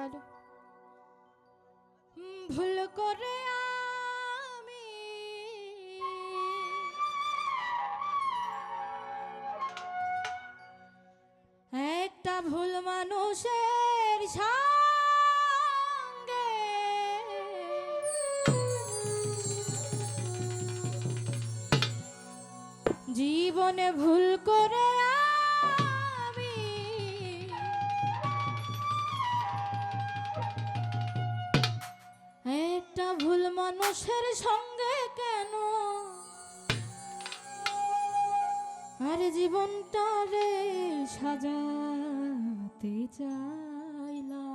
আর ভুল করে আমি একটা ভুল মানুষের সঙ্গে জীবনে ভুল করে মানুষের সঙ্গে কেন? আর জীবনটা রে সাজাতে চাইলা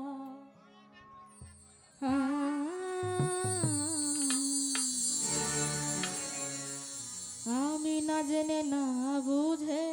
আমি না জেনে না বুঝে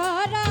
Corona.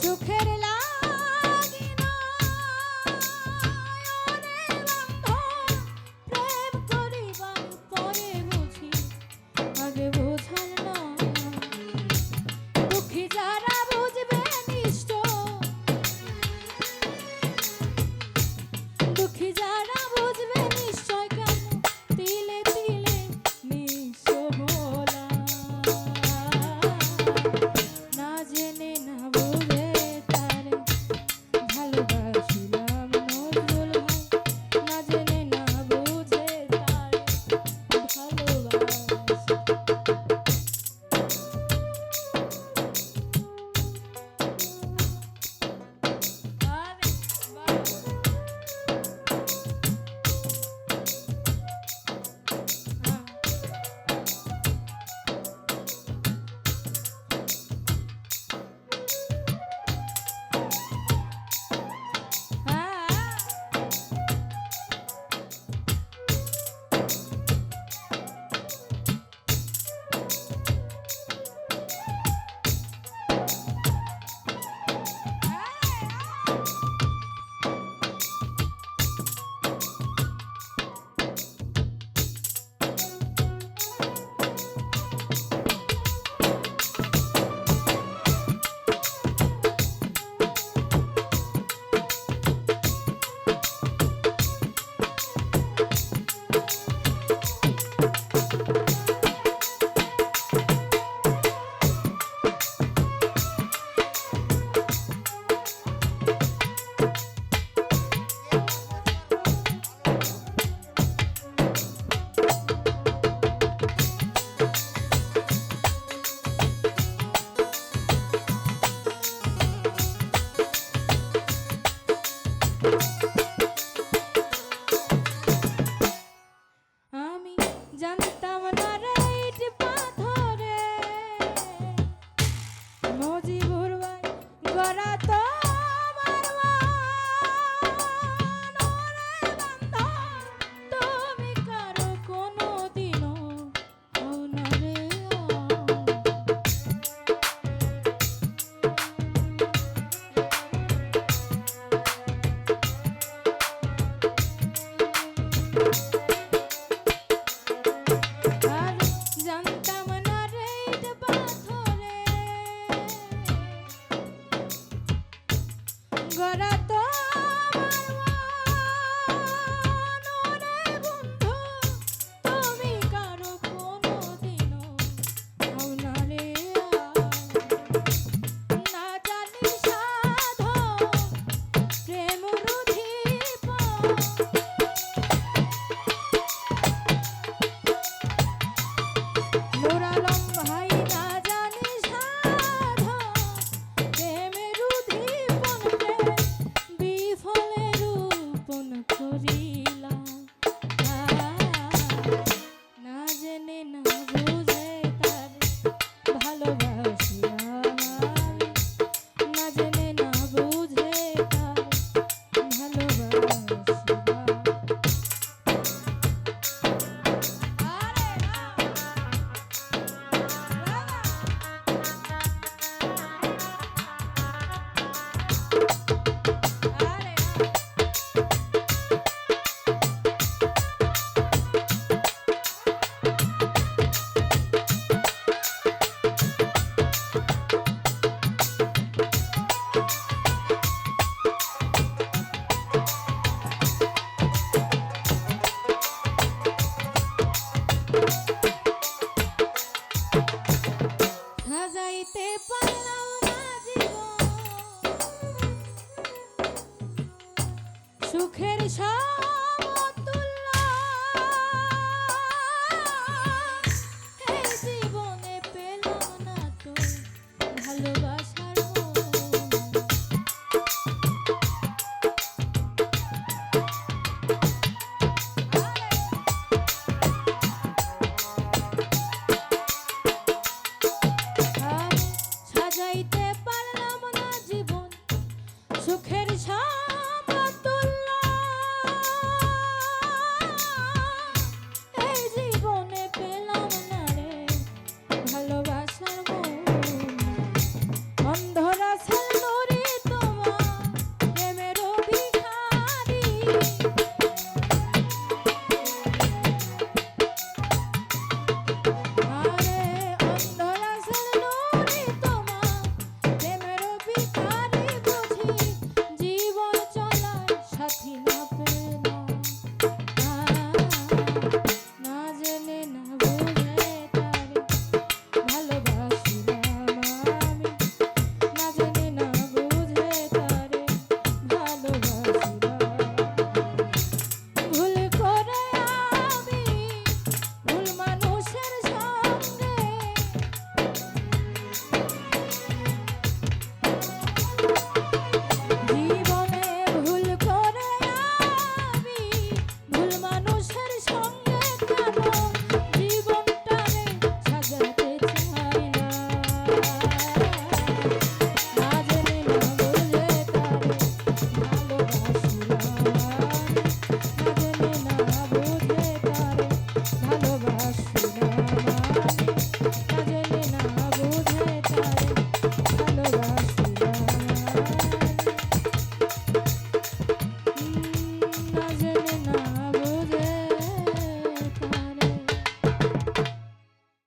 tú quieres la